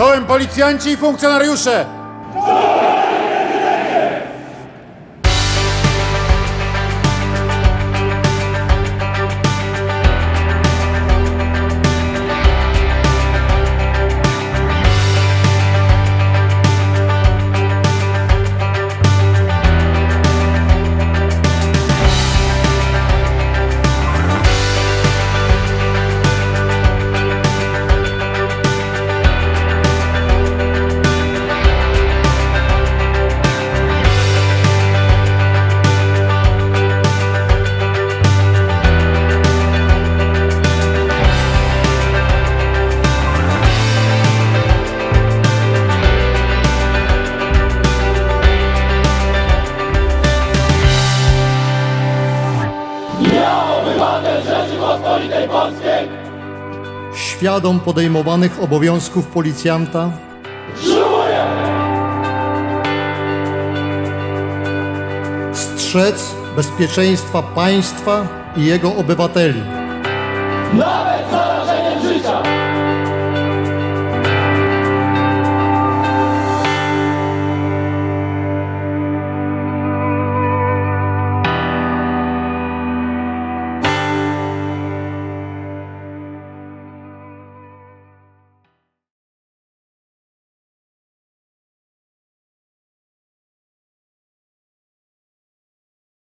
Czołem policjanci i funkcjonariusze! Świadom podejmowanych obowiązków policjanta. Strzec bezpieczeństwa państwa i jego obywateli. Nawet!